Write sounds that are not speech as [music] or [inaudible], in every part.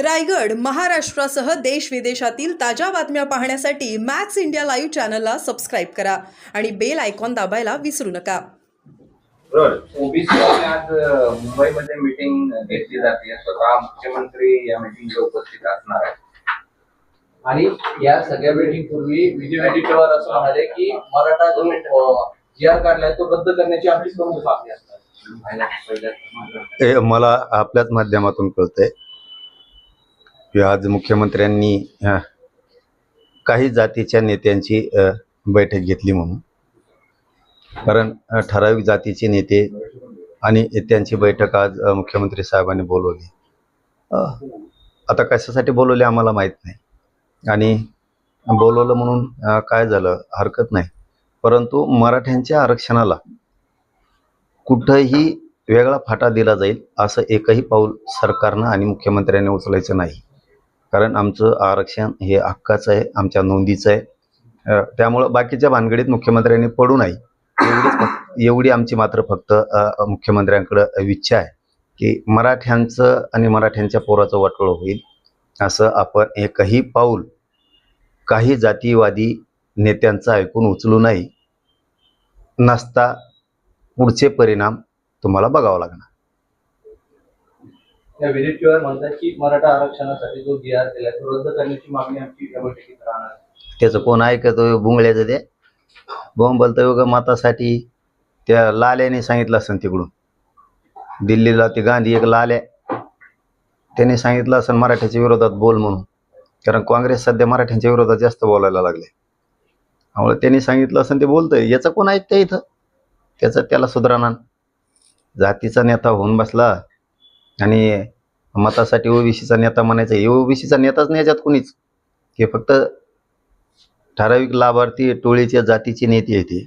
रायगड महाराष्ट्रासह देश विदेशातील ताज्या बातम्या पाहण्यासाठी मॅक्स इंडिया लाईव्ह चॅनलला सबस्क्राईब करा आणि बेल आयकॉन दाबायला विसरू नका. ओबीसी आज अ, मुंबईमध्ये मीटिंग घेतली जाते. स्वतः मुख्यमंत्री या मीटिंगला उपस्थित असणार आहेत. आणि या सगळ्या मीटिंग पूर्वी विजय वडेट्टीवार असं म्हणाले की मराठा जो जी आर काढलाय तो रद्द करण्याची आमची प्रमुख मागणी असणार. मला आपल्याच माध्यमातून कळतंय. की आज मुख्यमंत्र्यांनी काही जातीच्या नेत्यांची बैठक घेतली म्हणून. कारण ठराविक जातीचे नेते आणि त्यांची बैठक आज मुख्यमंत्री साहेबांनी बोलवली. आता कशासाठी बोलवली आम्हाला माहीत नाही. आणि बोलवलं म्हणून काय झालं? हरकत नाही. परंतु मराठ्यांच्या आरक्षणाला कुठंही वेगळा फाटा दिला जाईल असं एकही पाऊल सरकारनं आणि मुख्यमंत्र्यांनी उचलायचं नाही. कारण आमचं आरक्षण हे हक्काचं आहे आमच्या नोंदीचं आहे. त्यामुळं बाकीच्या भानगडीत मुख्यमंत्र्यांनी पडू नाही एवढीच एवढी आमची मात्र फक्त मुख्यमंत्र्यांकडं इच्छा आहे की मराठ्यांचं आणि मराठ्यांच्या पोराचं वाटोळं होईल. असं आपण एकही पाऊल काही जातीवादी नेत्यांचं ऐकून उचलू नाही नसता पुढचे परिणाम तुम्हाला बघावं लागणार. या विधेयकावर म्हणतात की मराठा आरक्षणासाठी जो जी आर केला तो रद्द करण्याची मागणी आमची या बैठकीत राहणार त्याचं कोण ऐकतो बुंगळ्याचं ते? बोंबलतं योग मतासाठी त्या लाल्याने सांगितलं असेल तिकडून. दिल्लीला ते गांधी एक लाल्या. त्याने सांगितलं असेल मराठ्याच्या विरोधात बोल म्हणून. कारण काँग्रेस सध्या मराठ्यांच्या विरोधात जास्त बोलायला लागले. त्यामुळे त्यांनी सांगितलं असेल ते बोलतंय. याचं कोण ऐकतंय इथं? त्याचं त्याला सुधारणा. जातीचा नेता होऊन बसला. आणि मतासाठी ओबीसीचा नेता म्हणायचा हे ओबीसीचा नेताच नाही याच्यात कुणीच. हे फक्त ठराविक लाभार्थी टोळीच्या जातीचे नेते आहेत ते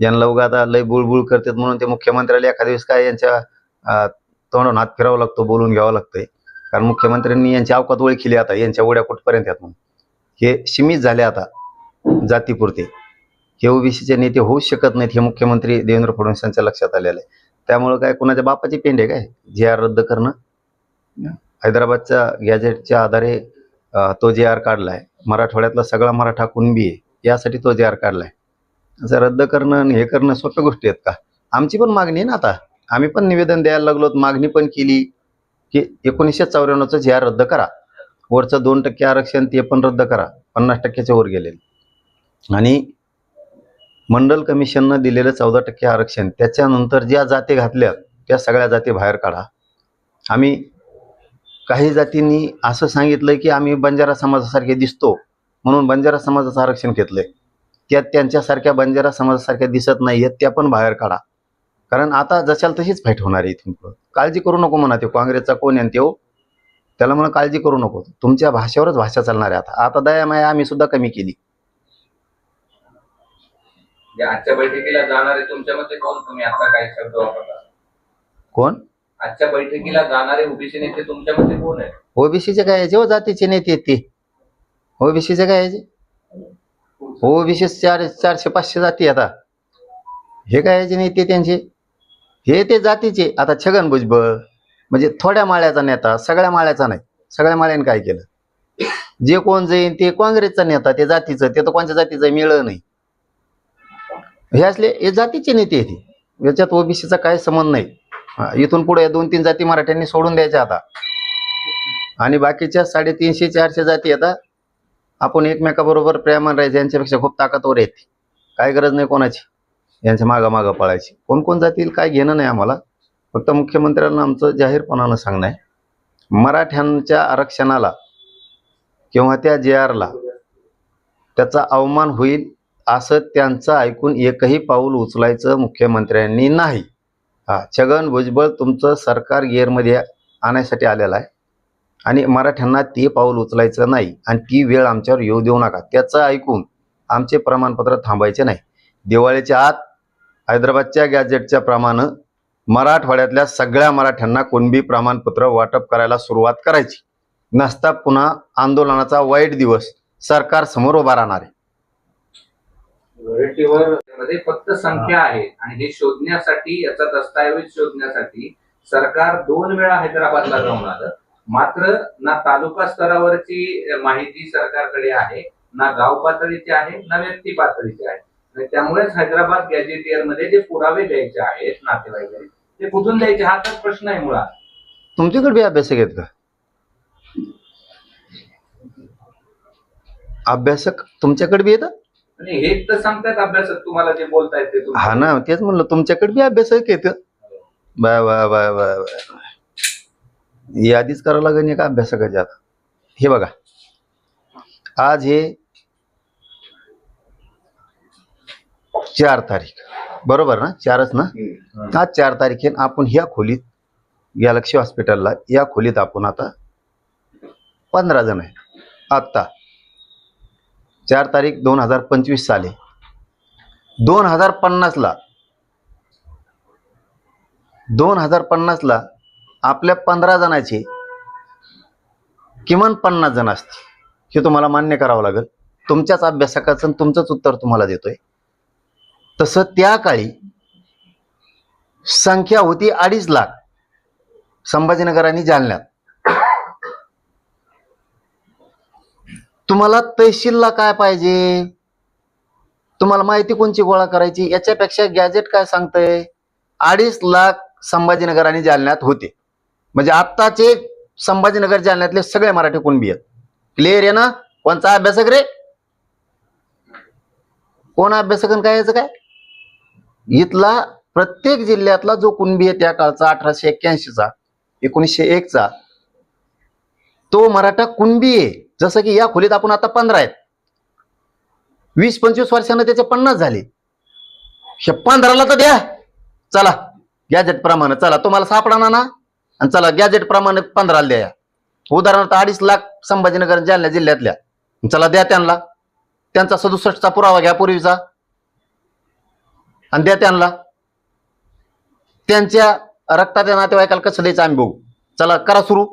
ज्यांना उगा आता लय बुळबुळ करतात म्हणून ते मुख्यमंत्र्याला एखाद्या दिवस काय यांच्या तोंडून हात फिरावा लागतो बोलून घ्यावं लागतंय. कारण मुख्यमंत्र्यांनी यांची अवकात ओळखिली आता यांच्या उड्या कुठपर्यंत आहेत म्हणून. हे सीमित झाले आता जातीपुरते. हे ओबीसीचे नेते होऊच शकत नाहीत हे मुख्यमंत्री देवेंद्र फडणवीस यांच्या लक्षात आलेलं आहे. त्यामुळं काय कुणाच्या बापाची पेंड आहे काय? जे आर रद्द करणं? हैदराबादच्या गॅजेटच्या आधारे तो जे आर काढलाय. मराठवाड्यातला सगळा मराठा कुणबी आहे यासाठी तो जे आर काढलाय. असं रद्द करणं आणि हे करणं सोप्या गोष्टी आहेत का? आमची पण मागणी आहे ना आता. आम्ही पण निवेदन द्यायला लागलो मागणी पण केली की एकोणीसशे चौऱ्याण्णवचं जे आर रद्द करा. वरचं दोन टक्के आरक्षण ते पण रद्द करा. पन्नास टक्क्याच्या वर गेलेले. आणि मंडल कमिशननं दिलेलं चौदा टक्के आरक्षण त्याच्यानंतर ज्या जाती घातल्या त्या सगळ्या जाती बाहेर काढा. आम्ही काही जातींनी असं सांगितलं की आम्ही बंजारा समाजासारखे दिसतो म्हणून बंजारा समाजाचं आरक्षण घेतलंय. त्यात त्यांच्यासारख्या बंजारा समाजासारख्या दिसत नाही आहेत त्या पण बाहेर काढा. कारण आता जशाल तशीच फाईट होणार आहे इथून काळजी करू नको म्हणा ते काँग्रेसचा कोण आहे तो त्याला म्हणा काळजी करू नको. तुमच्या भाषेवरच भाषा चालणार आहे आता. आता दया माया आम्ही सुद्धा कमी केली. आजच्या बैठकीला जाणारे तुमच्या मते कोण? तुम्ही आता काही शब्द वापरता. कोण? आजच्या बैठकीला जाणारे ओबीसी नेते तुमच्या मते कोण आहेत? ओबीसीचे काय याचे? हो जातीचे नेते ते. ओबीसीचे काय याचे? ओबीसी चार चारशे पाचशे जाती आता. हे काय याचे नेते त्यांचे? हे ते जातीचे. आता छगन भुजबळ म्हणजे थोड्या माळ्याचा नेता सगळ्या माळ्याचा नाही. सगळ्या माळ्याने काय केलं? जे कोण जाईन ते काँग्रेसचा नेता ते जातीचं ते तर कोणत्या जातीचं मिळलं नाही. हे असले हे जातीचे नेते येते याच्यात ओबीसीचा काही संबंध नाही. इथून पुढे दोन तीन जाती मराठ्यांनी सोडून द्यायच्या आता. आणि बाकीच्या साडेतीनशे चारशे जाती आता आपण एकमेकाबरोबर प्रेमान राहायचं यांच्यापेक्षा खूप ताकदवर येते काय गरज नाही कोणाची. यांच्या मागं मागं पळायची. कोण कोण जातील काय घेणं नाही आम्हाला. फक्त मुख्यमंत्र्यांना आमचं जाहीरपणानं सांगणं आहे. मराठ्यांच्या आरक्षणाला किंवा त्या जे आरला त्याचा अवमान होईल असं त्यांचं ऐकून एकही पाऊल उचलायचं मुख्यमंत्र्यांनी नाही. हा छगन भुजबळ तुमचं सरकार गिअरमध्ये आणायसाठी आलेलं आहे. आणि मराठ्यांना ते पाऊल उचलायचं नाही. आणि ती वेळ आमच्यावर येऊ देऊ नका. त्याचं ऐकून आमचे प्रमाणपत्र थांबायचे नाही. दिवाळीच्या आत हैदराबादच्या गॅजेटच्या प्रमाणे मराठवाड्यातल्या सगळ्या मराठ्यांना कुणबी प्रमाणपत्र वाटप करायला सुरुवात करायची. नसता पुन्हा आंदोलनाचा वाईट दिवस सरकार समोर उभा राहणार आहे. मध्ये फक्त संख्या आहे. आणि हे शोधण्यासाठी याचा दस्तऐवज शोधण्यासाठी सरकार दोन वेळा हैदराबादला जाऊन आलं. मात्र ना तालुका स्तरावरची माहिती सरकारकडे आहे ना गाव पातळीची आहे ना व्यक्ती पातळीची आहे. आणि त्यामुळेच हैदराबाद गॅजेटियरमध्ये जे पुरावे द्यायचे आहेत नातेवाईक ते कुठून द्यायचे? हा तर प्रश्न आहे मुळात. तुमच्याकडे बी अभ्यासक आहेत का? अभ्यासक तुमच्याकडे बी येतात? आणि हेच तर सांगतात अभ्यासक तुम्हाला जे बोलतायत ते तुम्ही. हा ना तेच म्हणलं तुमच्याकडे बी अभ्यासक आहेत बा बा बा बा बा. यादीच करावं लागेल एका अभ्यासकाच्या आता. हे बघा. आज हे चार तारीख. बरोबर ना? चारच ना? आज चार तारखेन आपण ह्या खोलीत गॅलक्सी हॉस्पिटलला या खोलीत आपण आता पंधरा जण आहे. आत्ता. चार तारीख दोन हजार पंचवीस साली. दोन हजार पन्नासला दोन हजार पन्नासला आपल्या पंधरा जणाची किमान पन्नास जण असतील हे तुम्हाला मान्य करावं लागेल. तुमच्याच अभ्यासकाचं तुमचंच उत्तर तुम्हाला देतोय. तसं त्या काळी संख्या होती अडीच लाख संभाजीनगर आणि जालन्यात. तुम्हाला तहसीलला काय पाहिजे? तुम्हाला माहिती कोणची गोळा करायची? याच्यापेक्षा गॅजेट काय सांगतंय? अडीच लाख संभाजीनगर आणि जालन्यात होते. म्हणजे आत्ताचे संभाजीनगर जालन्यातले सगळे मराठी कुणबी आहेत. क्लिअर आहे ना? कोणचा अभ्यासक रे? कोण अभ्यासक काय याचं काय? इथला प्रत्येक जिल्ह्यातला जो कुणबी आहे त्या काळचा अठराशे एक्क्याऐंशीचा एकोणीसशे एकचा तो मराठा कुणबी आहे. जसं की या खोलीत आपण आता पंधरा आहेत. वीस पंचवीस वर्षानं त्याचे पन्नास झाले. हे पंधराला तर द्या. चला गॅजेट प्रमाणे चला. तुम्हाला सापडा ना आणि चला गॅजेट प्रमाणे पंधराला द्या उदाहरणार्थ अडीच लाख संभाजीनगर जालना जिल्ह्यातल्या. चला द्या त्यांना. त्यांचा सदुसष्टचा पुरावा घ्या पूर्वीचा. आणि द्या त्यांना. त्यांच्या रक्ताच्या नातेवाईकाला कसं द्यायचं आम्ही बघू. चला करा सुरू.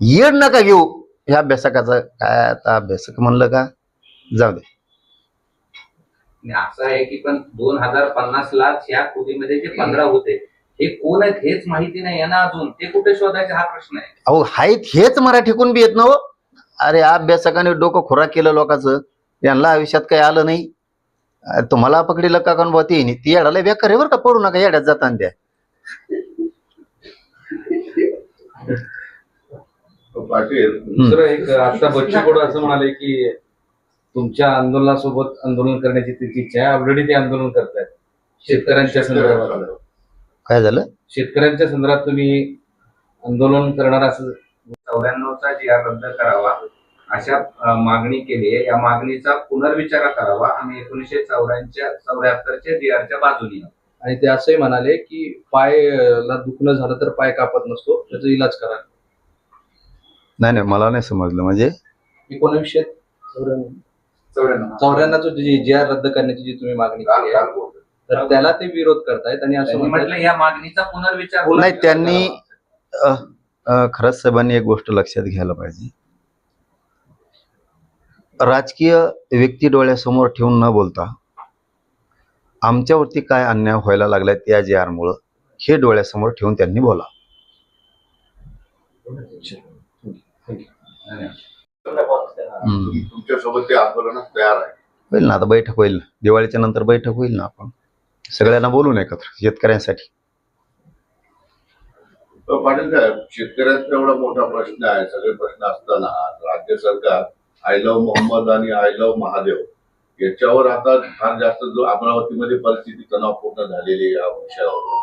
येड नका घेऊ. ह्या अभ्यासकाचं काय आता अभ्यासक म्हणलं का? जाऊ दे. असं आहे की पण दोन हजार पन्नास लाख ह्या खोलीमध्ये जे पंधरा होते हे कोण आहेत हेच माहिती नाही आहे ना अजून. ते कुठे शोधायचे हा प्रश्न आहे. अहो हायत हेच मराठी बी येत ना हो. अरे अभ्यासकाने डोकं खोराक केलं लोकांचं. यांना आयुष्यात काही आलं नाही. अ, तुम्हाला पकडीलं का कोण ती ती येडाला बेकार आहे बरं का पडू नका येड्यात जाताना त्या पाटील दुसरं एक आता बच्चू कडू असं म्हणाले की तुमच्या आंदोलनासोबत आंदोलन करण्याची त्याची इच्छा आहे. ऑलरेडी ते आंदोलन करतायत. शेतकऱ्यांच्या संदर्भात. काय झालं? शेतकऱ्यांच्या संदर्भात तुम्ही आंदोलन करणार असं चौऱ्याण्णवचा जी आर रद्द करावा अशा मागणी केली आहे. या मागणीचा पुनर्विचार करावा आणि एकोणीशे चौऱ्याच्या चौऱ्याहत्तरच्या जी आरच्या बाजूने. आणि ते असंही म्हणाले की पायला दुखणं झालं तर पाय कापत नसतो त्याचा इलाज करा नाही नाही मला नाही समजलं. म्हणजे? एकोणीसशे चौऱ्याण्णव. जी जी आर रद्द करण्याची जी तुम्ही मागणी काल आहे. तर त्याला ते विरोध करतायत आणि असं त्यांनी म्हणतात म्हटलं या मागणीचा पुनर्विचार नाही त्यांनी अ, अ, खरंच साहेबांनी एक गोष्ट लक्षात घ्यायला पाहिजे. राजकीय व्यक्ती डोळ्यासमोर ठेवून न बोलता आमच्यावरती काय अन्याय व्हायला लागलाय त्या जे आरमुळं हे डोळ्यासमोर ठेवून त्यांनी बोला. तुमच्यासोबत ते आंदोलनात तयार आहे. होईल ना आता बैठक होईल. ना दिवाळीच्या नंतर बैठक होईल ना आपण. सगळ्यांना बोलून एकत्र शेतकऱ्यांसाठी. पाटील साहेब शेतकऱ्यांचा एवढा मोठा प्रश्न आहे. सगळे प्रश्न असताना राज्य सरकार आय लव्ह मोहम्मद आणि आय लव्ह महादेव याच्यावर आता फार जास्त जो अमरावतीमध्ये परिस्थिती तणावपूर्ण झालेली आहे या विषयावर.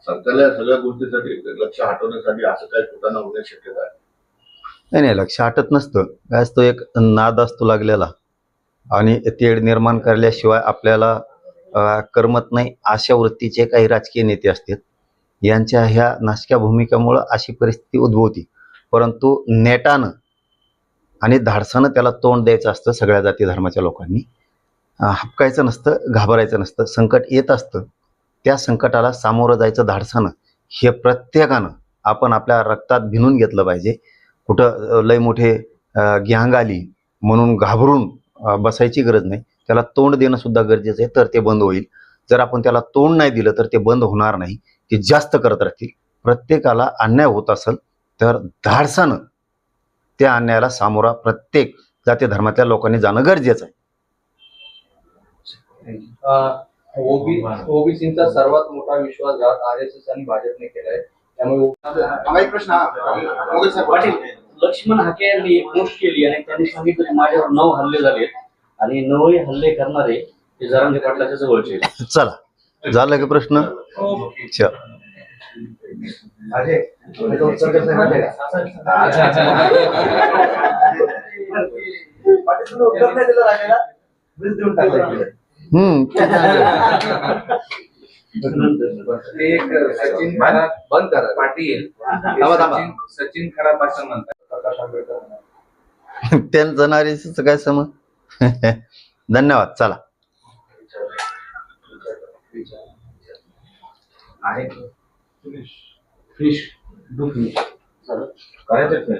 सरकारला या सगळ्या गोष्टीसाठी लक्ष हटवण्यासाठी असं काही कुठं होण्याची शक्यता आहे. नाही नाही लक्ष हटत नसतं. काय तो एक नाद असतो लागलेला. आणि तेढ निर्माण करल्याशिवाय आपल्याला करमत नाही अशा वृत्तीचे काही राजकीय नेते असतात यांच्या ह्या नाशक्या भूमिकेमुळं अशी परिस्थिती उद्भवती. परंतु नेटानं आणि धाडसानं त्याला तोंड द्यायचं असतं सगळ्या जाती धर्माच्या लोकांनी. हपकायचं नसतं घाबरायचं नसतं संकट येत असतं. त्या संकटाला सामोरं जायचं धाडसानं हे प्रत्येकानं आपण आपल्या रक्तात भिनून घेतलं पाहिजे. कुठं लय मोठे गँग आली म्हणून घाबरून बसायची गरज नाही. त्याला तोंड देणं सुद्धा गरजेचं आहे तर ते बंद होईल. जर आपण त्याला तोंड नाही दिलं तर ते बंद होणार नाही. ते जास्त करत राहतील. प्रत्येकाला अन्याय होत असेल तर धाडसानं त्या अन्यायाला सामोरा प्रत्येक जाती धर्मातल्या लोकांनी जाणं गरजेचं आहे. ओबी ओबीसीचा सर्वात मोठा विश्वासघात आर एस एस आणि भाजपने केलाय. त्यामुळे पाटील. लक्ष्मण हाके यांनी एक पोस्ट केली आणि त्यांनी सांगितलं की माझ्यावर नऊ हल्ले झाले आणि नऊ हल्ले करणारे हे जरांगे पाटलाच्या जवळचे आहेत. चला झालं की प्रश्न? हम्म. एक सचिन बंद करा. पाटील. हे. सचिन खरात असं म्हणतात. प्रकाश आंबेडकर त्यांचं नारीचं काय सम [laughs] धन्यवाद चला. आहे डू करायचं